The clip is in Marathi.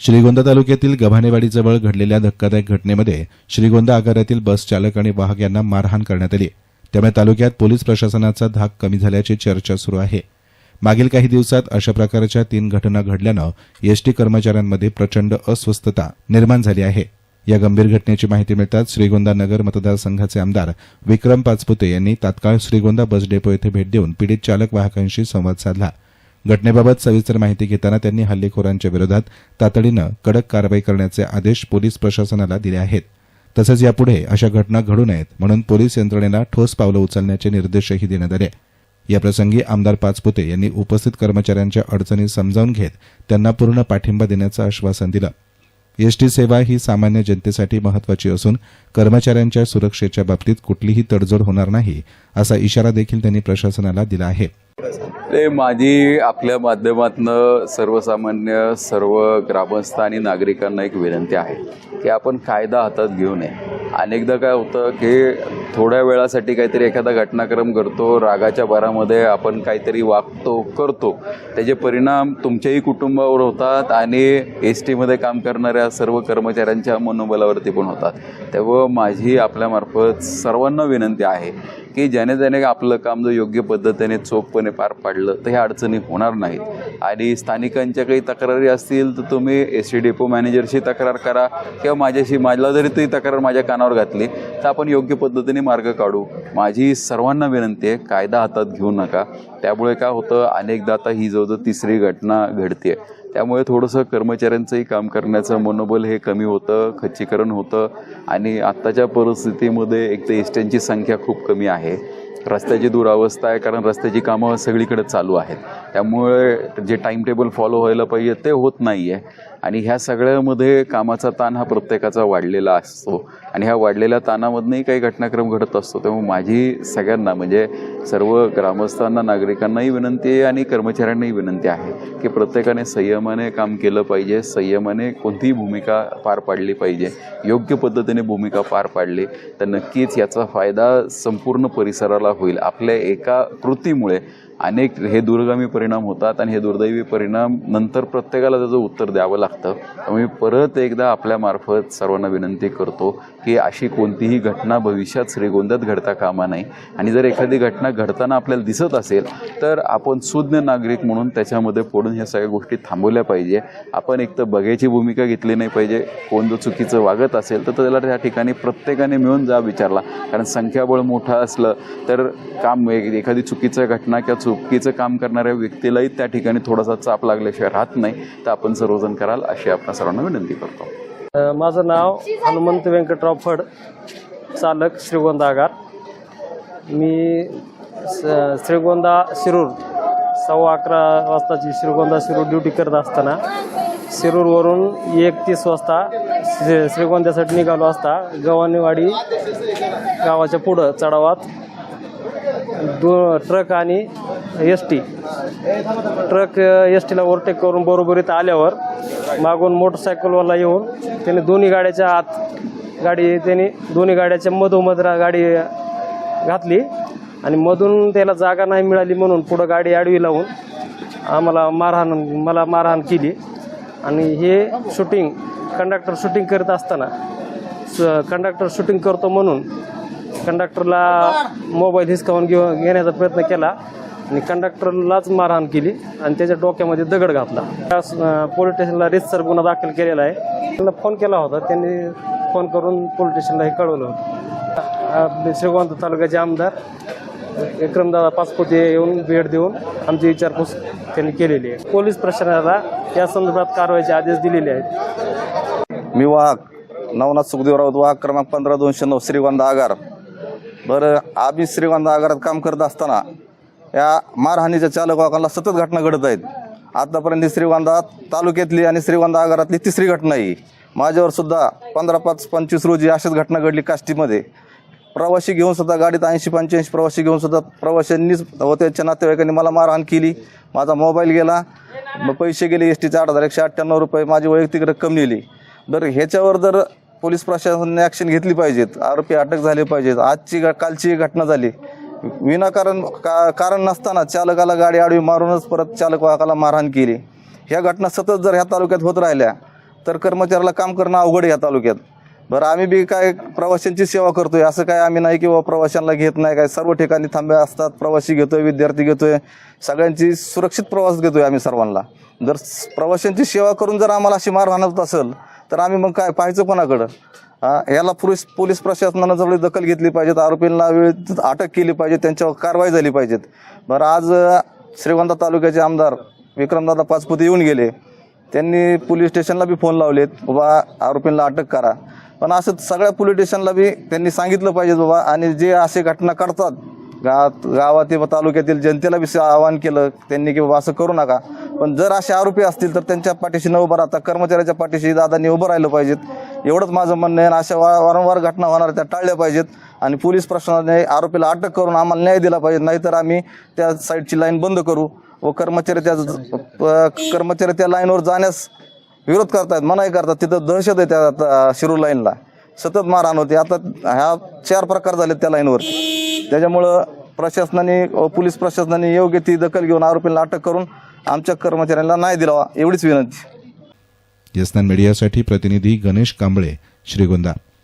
श्रीगोंदा तालुक्यातील गव्हाणेवाडीजवळ घडलेल्या धक्कादायक घटनेमध्ये श्रीगोंदा आगारातील बस चालक आणि वाहक यांना मारहाण करण्यात आली. त्यामुळे तालुक्यात पोलीस प्रशासनाचा धाक कमी झाल्याची चर्चा सुरू आहे. मागील काही दिवसात अशा प्रकारच्या तीन घटना घडल्यानं एसटी कर्मचाऱ्यांमध्ये प्रचंड अस्वस्थता निर्माण झाली आहे. या गंभीर घटनेची माहिती मिळताच श्रीगोंदा नगर मतदारसंघाचे आमदार विक्रम पाचपुते यांनी तात्काळ श्रीगोंदा बस डेपो येथे भेट देऊन पीडित चालक वाहकांशी संवाद साधला. घटनेबाबत सविस्तर माहिती घेताना त्यांनी हल्लेखोरांच्या विरोधात तातडीनं कडक कारवाई करण्याचे आदेश पोलीस प्रशासनाला दिले आहेत. तसंच यापुढे अशा घटना घडू नयेत म्हणून पोलीस यंत्रणेला ठोस पावलं उचलण्याचे निर्देशही देण्यात आले. याप्रसंगी आमदार पाचपुते यांनी उपस्थित कर्मचाऱ्यांच्या अडचणी समजावून घेत त्यांना पूर्ण पाठिंबा देण्याचं आश्वासन दिलं. एसटी सेवा ही सामान्य जनतेसाठी महत्वाची असून कर्मचाऱ्यांच्या सुरक्षेच्या बाबतीत कुठलीही तडजोड होणार नाही असा इशारा देखील त्यांनी प्रशासनाला दिला आहे. ते माझी आपल्या माध्यमातनं सर्वसामान्य सर्व ग्रामस्थ आणि नागरिकांना एक विनंती आहे की आपण कायदा हातात घेऊ नये. अनेकदा काय होतं की थोड्या वेळासाठी काहीतरी एखादा घटनाक्रम करतो रागाच्या भरामध्ये आपण काहीतरी वागतो करतो. त्याचे परिणाम तुमच्याही कुटुंबावर होतात आणि एस टीमध्ये काम करणाऱ्या सर्व कर्मचाऱ्यांच्या मनोबलावरती पण होतात. तेव्हा माझी आपल्यामार्फत सर्वांना विनंती आहे की ज्याने त्याने आपलं काम जर योग्य पद्धतीने चोखपणे पार पाडलं तर ह्या अडचणी होणार नाहीत. आणि स्थानिकांच्या काही तक्रारी असतील तर तुम्ही एस टी डेपो मॅनेजरशी तक्रार करा किंवा माझ्याशी माझ्या जरी ती तक्रार माझ्या कानावर घातली तर आपण योग्य पद्धतीने मार्ग काढू. माझी सर्वांना विनंती आहे कायदा हातात घेऊ नका. त्यामुळे काय होतं अनेकदा आता ही जवळजवळ तिसरी घटना घडते त्यामुळे थोडंसं कर्मचाऱ्यांचंही काम करण्याचं मनोबल हे कमी होतं खच्चीकरण होतं आणि आत्ताच्या परिस्थितीमध्ये एक तर एसट्यांची संख्या खूप कमी आहे. रस्त्याची दुरावस्था आहे कारण रस्त्याची कामं सगळीकडे चालू आहेत. त्यामुळे जे टाईम टेबल फॉलो व्हायला पाहिजे ते होत नाही आहे आणि ह्या सगळ्यामध्ये कामाचा ताण हा प्रत्येकाचा वाढलेला असतो. आणि ह्या वाढलेल्या ताणामधनंही काही घटनाक्रम घडत असतो. त्यामुळे माझी सगळ्यांना म्हणजे सर्व ग्रामस्थांना नागरिकांनाही विनंती आहे आणि कर्मचाऱ्यांनाही विनंती आहे की प्रत्येकाने संयमाने काम केलं पाहिजे. संयमाने कोणतीही भूमिका पार पाडली पाहिजे. योग्य पद्धतीने भूमिका पार पाडली तर नक्कीच याचा फायदा संपूर्ण परिसराला होईल. आपल्या एका कृतीमुळे अनेक हे दूरगामी परिणाम होतात आणि हे दुर्दैवी परिणाम नंतर प्रत्येकाला त्याचं उत्तर द्यावं लागतं. त्यामुळे मी परत एकदा आपल्यामार्फत सर्वांना विनंती करतो की अशी कोणतीही घटना भविष्यात श्रीगोंद्यात घडता कामा नाही आणि जर एखादी घटना घडताना आपल्याला दिसत असेल तर आपण सुज्ञ नागरिक म्हणून त्याच्यामध्ये पडून ह्या सगळ्या गोष्टी थांबवल्या पाहिजे. आपण एक तर बघायची भूमिका घेतली नाही पाहिजे. कोण जर चुकीचं वागत असेल तर त्याला त्या ठिकाणी प्रत्येकाने मिळून जा विचारला. कारण संख्याबळ मोठं असलं तर काम एखादी चुकीचं घटना किंवा चुकीचं काम करणाऱ्या व्यक्तीलाही त्या ठिकाणी थोडासा चाप लागल्याशिवाय राहत नाही. तर आपण सर्वजण कराल. अशी आपण सर्वांना विनंती करतो. माझं नाव हनुमंत व्यंकटराव फड चालक श्रीगोंदा आगार. मी स- श्रीगोंदा शिरूर सव्वा अकरा वाजताची श्रीगोंदा शिरूर ड्युटी करत असताना शिरूरवरून एक तीस वाजता श्री श्रीगोंद्यासाठी निघालो असता गव्हाणीवाडी गावाच्या पुढं चढावात दो ट्रक आणि एस टी. ट्रक एस टीला ओव्हरटेक करून बरोबरीत आल्यावर मागून मोटरसायकलवाला येऊन त्याने दोन्ही गाड्याच्या आत गाडी त्याने दोन्ही गाड्याच्या मधोमध गाडी घातली आणि मधून त्याला जागा नाही मिळाली म्हणून पुढं गाडी आडवी लावून आम्हाला मारहाण मला मारहाण केली. आणि हे शूटिंग कंडक्टर शूटिंग करत असताना कंडक्टर शूटिंग करतो म्हणून कंडक्टरला मोबाईल हिसकावून घेऊ घेण्याचा प्रयत्न केला. आणि कंडक्टरलाच मारहाण केली आणि त्याच्या डोक्यामध्ये दगड घातला. पोलीस स्टेशनला रितसर गुन्हा दाखल केलेला आहे. त्यांना फोन केला होता. त्यांनी फोन करून पोलीस स्टेशनला हे कळवलं होतं. आपले श्रीगोंदा तालुक्याचे आमदार विक्रमदादा पाचपुते येऊन भेट देऊन आमची विचारपूस त्यांनी केलेली आहे. पोलीस प्रशासनाला या संदर्भात कारवाईचे आदेश दिलेले आहेत. मी वाहक नवनाथ सुखदेव राऊत वाहक क्रमांक पंधरा दोनशे नऊ श्रीगोंदा आगार. बरं आम्ही श्रीगोंदा आगारात काम करत असताना या मारहाणीच्या चालक वाहकांना सतत घटना घडत आहेत. आतापर्यंत श्रीगोंदा तालुक्यातली आणि श्रीगोंदा आगारातली तिसरी घटना आहे माझ्यावर सुद्धा पंधरा पाच पंचवीस रोजी अशीच घटना घडली काष्टीमध्ये. प्रवासी घेऊन सुद्धा गाडीत ऐंशी पंच्याऐंशी प्रवासी घेऊन सुद्धा प्रवाशांनीच व त्यांच्या नातेवाईकांनी मला मारहाण केली. माझा मोबाईल गेला. मग पैसे गेले एस टीचे आठ हजार एकशे अठ्ठ्याण्णव रुपये. माझी वैयक्तिक रक्कम नेली. तर ह्याच्यावर जर पोलीस प्रशासनाने ॲक्शन घेतली पाहिजेत आरोपी अटक झाले पाहिजेत. आजची कालची घटना झाली. विनाकारण का कारण नसताना चालकाला गाडी आडवी मारूनच परत चालक वाहकाला मारहाण केली. ह्या घटना सतत जर ह्या तालुक्यात होत राहिल्या तर कर्मचाऱ्याला काम करणं अवघड आहे ह्या तालुक्यात. बरं आम्ही बी काय प्रवाशांची सेवा करतोय असं काय आम्ही नाही की प्रवाशांना घेत नाही काय सर्व ठिकाणी थांबे असतात प्रवासी घेतोय विद्यार्थी घेतोय सगळ्यांची सुरक्षित प्रवास घेतोय आम्ही सर्वांना. जर प्रवाशांची सेवा करून जर आम्हाला अशी मारहाण होत असेल तर आम्ही मग काय पाहायचं कोणाकडं? याला पोलीस पोलीस प्रशासनानं जवळ दखल घेतली पाहिजेत. आरोपींना वेळेत अटक केली पाहिजे त्यांच्यावर कारवाई झाली पाहिजेत. बरं आज अ, श्रीगोंदा तालुक्याचे आमदार विक्रमदादा पाचपुते येऊन गेले. त्यांनी पोलीस स्टेशनला बी फोन लावलेत. बाबा आरोपींना अटक करा. पण असं सगळ्या पोलीस स्टेशनला बी त्यांनी सांगितलं पाहिजे बाबा. आणि जे असे घटना करतात गावात गावातील तालुक्यातील जनतेला बी आवाहन केलं त्यांनी की बाबा असं करू नका. पण जर असे आरोपी असतील तर त्यांच्या पाठीशी न उभं राहता कर्मचाऱ्याच्या पाठीशी दादांनी उभं राहिलं पाहिजेत. एवढंच माझं म्हणणं आहे अशा वा वारंवार घटना होणार त्या टाळल्या पाहिजेत. आणि पोलीस प्रशासनाने आरोपीला अटक करून आम्हाला न्याय दिला पाहिजे नाहीतर आम्ही त्या साईडची लाईन बंद करू व कर्मचारी त्या कर्मचारी त्या लाईनवर जाण्यास विरोध करतायत मनाई करतात. तिथं दहशत आहे त्या शिरूर लाईनला. सतत मारहाण होते. आता ह्या चार प्रकार झालेत त्या लाईनवर. त्याच्यामुळं प्रशासनाने पोलीस प्रशासनाने योग्य ती दखल घेऊन आरोपींना अटक करून आमच्या कर्मचाऱ्यांना नाही दिलावा एवढीच विनंती. यस्नान मीडियासाठी प्रतिनिधी गणेश कांबळे श्रीगोंदा.